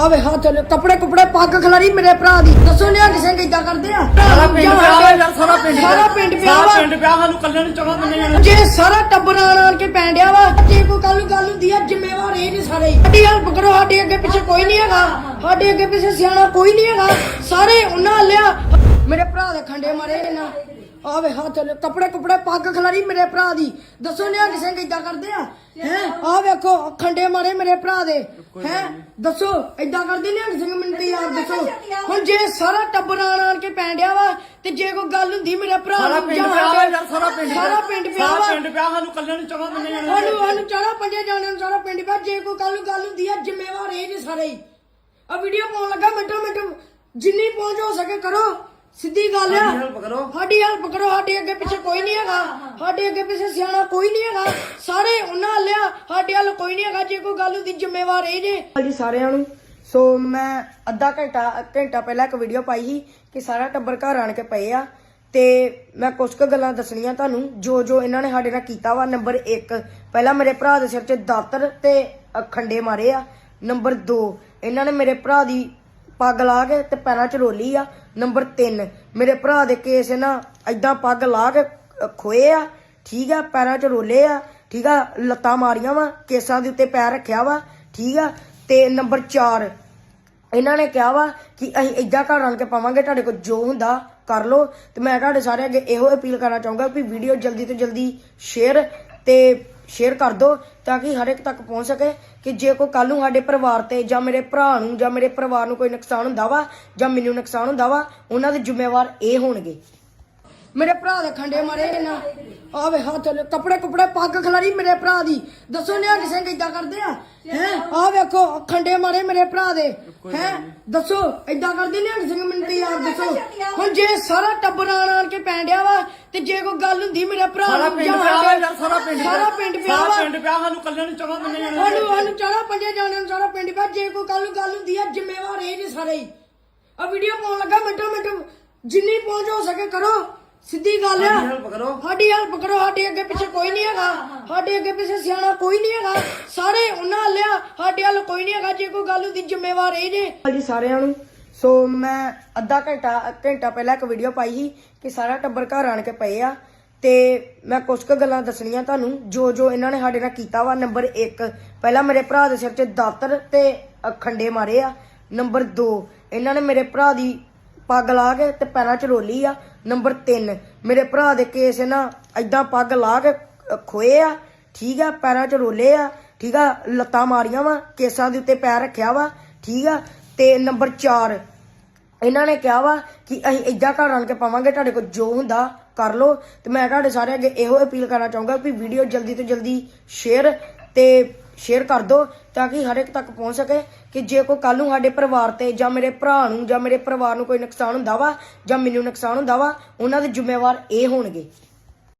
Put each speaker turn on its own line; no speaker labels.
ਆਵੇ ਹੱਥ ਲੈ ਕੱਪੜੇ ਕੁਪੜੇ ਪੱਗ ਖਲਾਰੀ ਮੇਰੇ ਭਰਾ ਦੀ। ਦੱਸੋ ਨਿਆ ਕਿਸੇ ਇਦਾਂ ਕਰਦੇ ਆ?
ਸਾਰਾ ਪਿੰਡ ਪਿਆ ਵਾ ਯਾਰ ਸਾਰਾ ਪਿੰਡ
ਸਾਰਾ ਪਿੰਡ ਪਿਆ
ਸਾਰਾ
ਵਾ।
ਪਿੰਡ ਪਿਆ ਸਾਨੂੰ ਕੱਲੇ ਨੂੰ ਚੰਗਾ ਮੰਨੇ ਜਾਣਾ
ਜੇ ਸਾਰਾ ਟੱਬਰ ਆਣ ਆਣ ਕੇ ਪੈਣ ਡਿਆ ਵਾ ਜੇ ਕੋਈ ਕੱਲ ਨੂੰ ਗੱਲ ਹੁੰਦੀ ਆ ਜ਼ਿੰਮੇਵਾਰ ਇਹ ਨੇ ਸਾਰੇ। ਸਾਡੀ ਹੈਲਪ ਕਰੋ ਸਾਡੇ ਅੱਗੇ ਪਿੱਛੇ ਕੋਈ ਨਹੀਂ ਹੈਗਾ। ਸਾਡੇ ਅੱਗੇ ਪਿੱਛੇ ਸਿਆਣਾ ਕੋਈ ਨਹੀਂ ਹੈਗਾ। ਸਾਰੇ ਉਹਨਾਂ ਲਿਆ ਦੇ ਖੰਡੇ ਮਾਰੇ ਇਹਨਾਂ ਆਵੇ ਹੱਥ ਲੈ ਕੱਪੜੇ ਕੁਪੜੇ ਪੱਗ ਖਲਾਰੀ ਮੇਰੇ ਭਰਾ ਦੀ। ਦੱਸੋ ਨਿਆ ਕਿਸੇ ਇਦਾਂ ਕਰਦੇ ਆ? ਹੈ? ਆ ਵੇਖੋ ਖੰਡੇ ਮਾਰੇ ਮੇਰੇ ਭਰਾ ਦੇ। ਹੈ? ਦੱਸੋ ਇਦਾਂ ਕਰਦੇ ਨੇ ਸਿੰਘ ਮੈਨੂੰ ਤੇ ਯਾਰ ਦੱਸੋ। ਹੁਣ ਜੇ ਸਾਰਾ ਟੱਬਰ ਆਣ ਆਣ ਕੇ ਪੈਣ ਡਿਆ ਵਾ ਤੇ ਜੇ ਕੋਈ ਗੱਲ ਹੁੰਦੀ ਮੇਰੇ ਭਰਾ
ਸਾਰਾ
ਨੂੰ
ਪਿੰਡ
ਜਾਂ
ਪਿਆ ਵਾ
ਸਾਡੇ-
ਯਾਰ ਸਾਰਾ ਪਿੰਡ
ਸਾਰਾ ਪਿੰਡ ਪਿਆ
ਸਾਰਾ ਪਿੰਡ ਪਿਆ ਸਾਨੂੰ ਕੱਲੇ ਨੂੰ ਚੰਗਾ ਮੰਨੇ ਜਾਣਾ
ਸਾਨੂੰ ਸਾਨੂੰ ਚਾਰਾ ਪੰਜੇ ਜਾਣਿਆਂ ਨੂੰ ਸਾਰਾ ਪਿੰਡ ਪਿਆ। ਜੇ ਕੋਈ ਕੱਲ ਨੂੰ ਗੱਲ ਹੁੰਦੀ ਆ ਜ਼ਿੰਮੇਵਾਰ ਇਹ ਨੇ ਸਾਰੇ ਹੀ। ਆ ਵੀਡੀਓ ਪਾਉਣ ਲੱਗਾ ਮਿੰਟੋ ਮਿੰਟ। ਜਿੰਨੀ ਪਹੁੰਚ ਹੋ ਸਕੇ ਕਰੋ। ਸਿੱਧੀ ਗੱਲ ਆ।
ਸਾਡੀ help ਕਰੋ।
ਸਾਡੀ ਹੈਲਪ ਕਰੋ ਸਾਡੇ ਅੱਗੇ ਪਿੱਛੇ ਕੋਈ ਨਹੀਂ ਹੈਗਾ। ਸਾਡੇ ਅੱਗੇ ਪਿੱਛੇ ਸਿਆਣਾ ਕੋਈ ਨਹੀਂ ਹੈਗਾ। ਸਾਰੇ ਉਹਨਾਂ ਲਿਆ ਸਾਡੇ ਵੱਲ ਕੋਈ ਨਹੀਂ ਹੈਗਾ। ਜੇ ਕੋਈ ਗੱਲ ਹੁੰਦੀ ਜ਼ਿੰਮੇਵਾਰ ਇਹ ਨੇ ਜੀ ਸਾਰਿਆਂ ਨੂੰ। ਸੋ ਮੈਂ ਅੱਧਾ ਘੰਟਾ ਘੰਟਾ ਪਹਿਲਾਂ ਇੱਕ ਵੀਡੀਓ ਪਾਈ ਸੀ ਕਿ ਸਾਰਾ ਟੱਬਰ ਘਰ ਆਣ ਕੇ ਪਏ ਆ। ਤੇ ਮੈਂ ਕੁਝ ਕੁ ਗੱਲਾਂ ਦੱਸਣੀਆਂ ਤੁਹਾਨੂੰ। ਜੋ ਜੋ ਇਹਨਾਂ ਨੇ ਸਾਡੇ ਨਾਲ ਕੀਤਾ ਵਾ ਨੰਬਰ 1 ਪਹਿਲਾਂ ਮੇਰੇ ਭਰਾ ਦੇ ਸਿਰ 'ਚ ਦਾਤਰ ਤੇ ਖੰਡੇ ਮਾਰੇ ਆ। ਨੰਬਰ 2 ਇਹਨਾਂ ਨੇ ਮੇਰੇ ਭਰਾ ਦੀ ਪੱਗ ਲਾ ਕੇ ਤੇ ਪੈਰਾਂ 'ਚ ਰੋਲੀ ਆ। ਨੰਬਰ 3 ਮੇਰੇ ਭਰਾ ਦੇ ਕੇਸ ਨਾ ਐਦਾਂ ਪੱਗ ਲਾ ਕੇ ਖੋਏ ਆ, ਠੀਕ ਆ, ਪੈਰਾਂ 'ਚ ਰੋਲੇ ਆ, ਠੀਕ ਆ, ਲੱਤਾਂ ਮਾਰੀਆਂ ਵਾ, ਕੇਸਾਂ ਦੇ ਉੱਤੇ ਪੈਰ ਰੱਖਿਆ ਵਾ, ਠੀਕ ਆ। ਤੇ ਨੰਬਰ 4 ਇਹਨਾਂ ਨੇ ਕਿਹਾ ਵਾ ਕਿ ਅਸੀਂ ਇੱਦਾਂ ਘਰ ਆਣ ਕੇ ਪਾਵਾਂਗੇ, ਤੁਹਾਡੇ ਕੋਲ ਜੋ ਹੁੰਦਾ ਕਰ ਲਓ। ਤੇ ਮੈਂ ਤੁਹਾਡੇ ਸਾਰਿਆਂ ਅੱਗੇ ਇਹੋ ਅਪੀਲ ਕਰਨਾ ਚਾਹੂੰਗਾ ਕਿ ਵੀਡੀਓ ਜਲਦੀ ਤੋਂ ਜਲਦੀ ਸ਼ੇਅਰ ਤੇ ਸ਼ੇਅਰ ਕਰ ਦਿਓ ਤਾਂ ਕਿ ਹਰ ਇੱਕ ਤੱਕ ਪਹੁੰਚ ਸਕੇ ਕਿ ਜੇ ਕੋਈ ਕੱਲ ਨੂੰ ਸਾਡੇ ਪਰਿਵਾਰ ਤੇ ਜਾਂ ਮੇਰੇ ਭਰਾ ਨੂੰ ਜਾਂ ਮੇਰੇ ਪਰਿਵਾਰ ਨੂੰ ਕੋਈ ਨੁਕਸਾਨ ਹੁੰਦਾ ਵਾ ਜਾਂ ਮੈਨੂੰ ਨੁਕਸਾਨ ਹੁੰਦਾ ਵਾ, ਉਹਨਾਂ ਦੇ ਜ਼ਿੰਮੇਵਾਰ ਇਹ ਹੋਣਗੇ। ਮੇਰੇ ਭਰਾ ਦੇ ਖੰਡੇ ਮਾਰੇ ਇਹਨਾਂ ਆਵੇ ਹੱਥ ਲੈ ਕੱਪੜੇ ਕੁਪੜੇ ਪੱਗ ਖਲਾਰੀ ਮੇਰੇ ਭਰਾ ਦੀ। ਦੱਸੋ ਨਿਆ ਕਿਸੇ ਇਦਾਂ ਕਰਦੇ ਆ? ਹੈ? ਆ ਵੇਖੋ ਖੰਡੇ ਮਾਰੇ ਮੇਰੇ ਭਰਾ ਦੇ। ਹੈ? ਦੱਸੋ ਇਦਾਂ ਕਰਦੇ ਨੇ ਸਿੰਘ ਮੈਨੂੰ ਤੇ ਯਾਰ ਦੱਸੋ। ਹੁਣ ਜੇ ਸਾਰਾ ਟੱਬਰ ਆਣ ਆਣ ਕੇ ਪੈਣ ਡਿਆ ਵਾ ਤੇ ਜੇ ਕੋਈ ਗੱਲ ਹੁੰਦੀ ਮੇਰੇ ਭਰਾ ਨੂੰ ਜਾਂ
ਸਾਰਾ ਪਿੰਡ
ਸਾਰਾ ਪਿੰਡ ਪਿਆ
ਸਾਰਾ ਪਿੰਡ ਪਿਆ ਸਾਨੂੰ ਕੱਲੇ ਨੂੰ ਚੰਗਾ ਮੰਨੇ ਜਾਣਾ
ਸਾਨੂੰ ਸਾਨੂੰ ਚਾਰਾ ਪੰਜੇ ਜਾਣਿਆਂ ਨੂੰ ਸਾਰਾ ਪਿੰਡ ਪਿਆ। ਜੇ ਕੋਈ ਕੱਲ ਨੂੰ ਗੱਲ ਹੁੰਦੀ ਆ ਜ਼ਿੰਮੇਵਾਰ ਇਹ ਨੇ ਸਾਰੇ ਹੀ। ਆ ਵੀਡੀਓ ਪਾਉਣ ਲੱਗਾ ਮਿੰਟੋ ਮਿੰਟ। ਜਿੰਨੀ ਪਹੁੰਚ ਹੋ ਸਕੇ ਕਰੋ। ਸਿੱਧੀ ਗੱਲ ਆ।
ਸਾਡੀ help ਕਰੋ।
ਸਾਡੀ ਹੈਲਪ ਕਰੋ ਸਾਡੇ ਅੱਗੇ ਪਿੱਛੇ ਕੋਈ ਨਹੀਂ ਹੈਗਾ। ਸਾਡੇ ਅੱਗੇ ਪਿੱਛੇ ਸਿਆਣਾ ਕੋਈ ਨਹੀਂ ਹੈਗਾ। ਸਾਰੇ ਉਹਨਾਂ ਲਿਆ ਸਾਡੇ ਵੱਲ ਕੋਈ ਨਹੀਂ ਹੈਗਾ। ਜੇ ਕੋਈ ਗੱਲ ਹੁੰਦੀ ਜ਼ਿੰਮੇਵਾਰ ਇਹ ਨੇ ਜੀ ਸਾਰਿਆਂ ਨੂੰ। ਸੋ ਮੈਂ ਅੱਧਾ ਘੰਟਾ ਘੰਟਾ ਪਹਿਲਾਂ ਇੱਕ ਵੀਡੀਓ ਪਾਈ ਸੀ ਕਿ ਸਾਰਾ ਟੱਬਰ ਘਰ ਆਣ ਕੇ ਪਏ ਆ। ਤੇ ਮੈਂ ਕੁਝ ਕੁ ਗੱਲਾਂ ਦੱਸਣੀਆਂ ਤੁਹਾਨੂੰ। ਜੋ ਜੋ ਇਹਨਾਂ ਨੇ ਸਾਡੇ ਨਾਲ ਕੀਤਾ ਵਾ ਨੰਬਰ 1 ਪਹਿਲਾਂ ਮੇਰੇ ਭਰਾ ਦੇ ਸਿਰ 'ਚ ਦਾਤਰ ਤੇ ਅ, ਖੰਡੇ ਮਾਰੇ ਆ। ਨੰਬਰ 2 ਇਹਨਾਂ ਨੇ ਮੇਰੇ ਭਰਾ ਦੀ ਪੱਗ ਲਾ ਕੇ ਤੇ ਪੈਰਾਂ 'ਚ ਰੋਲੀ ਆ, ਨੰਬਰ 3 ਮੇਰੇ ਭਰਾ ਦੇ ਕੇਸ ਨਾ ਐਦਾਂ ਪੱਗ ਲਾ ਕੇ ਖੋਏ ਆ, ਠੀਕ ਆ, ਪੈਰਾਂ 'ਚ ਰੋਲੇ ਆ, ਠੀਕ ਆ, ਲੱਤਾਂ ਮਾਰੀਆਂ ਵਾ, ਕੇਸਾਂ ਦੇ ਉੱਤੇ ਪੈਰ ਰੱਖਿਆ ਵਾ, ਠੀਕ ਆ, ਤੇ ਨੰਬਰ 4 ਇਹਨਾਂ ਨੇ ਕਿਹਾ ਵਾ ਕਿ ਅਸੀਂ ਏਦਾਂ ਘਰ ਆਣ ਕੇ ਪਾਵਾਂਗੇ, ਤੁਹਾਡੇ ਕੋਲ ਜੋ ਹੁੰਦਾ ਕਰ ਲਓ। ਤੇ ਮੈਂ ਤੁਹਾਡੇ ਸਾਰਿਆਂ ਅੱਗੇ ਇਹੋ ਅਪੀਲ ਕਰਨਾ ਚਾਹੂੰਗਾ ਕਿ ਵੀਡੀਓ ਜਲਦੀ ਤੋਂ ਜਲਦੀ ਸ਼ੇਅਰ ਤੇ ਸ਼ੇਅਰ ਕਰ ਦਿਓ। ਤਾਂ ਕਿ ਹਰ ਇੱਕ ਤੱਕ ਪਹੁੰਚ ਸਕੇ ਕਿ ਜੇ ਕੋਈ ਕੱਲ ਨੂੰ ਸਾਡੇ ਪਰਿਵਾਰ ਤੇ ਜਾਂ ਮੇਰੇ ਭਰਾ ਨੂੰ ਜਾਂ ਮੇਰੇ ਪਰਿਵਾਰ ਨੂੰ ਕੋਈ ਨੁਕਸਾਨ ਹੁੰਦਾ ਵਾ ਜਾਂ ਮੈਨੂੰ ਨੁਕਸਾਨ ਹੁੰਦਾ ਵਾ, ਉਹਨਾਂ ਦੇ ਜ਼ਿੰਮੇਵਾਰ ਇਹ ਹੋਣਗੇ।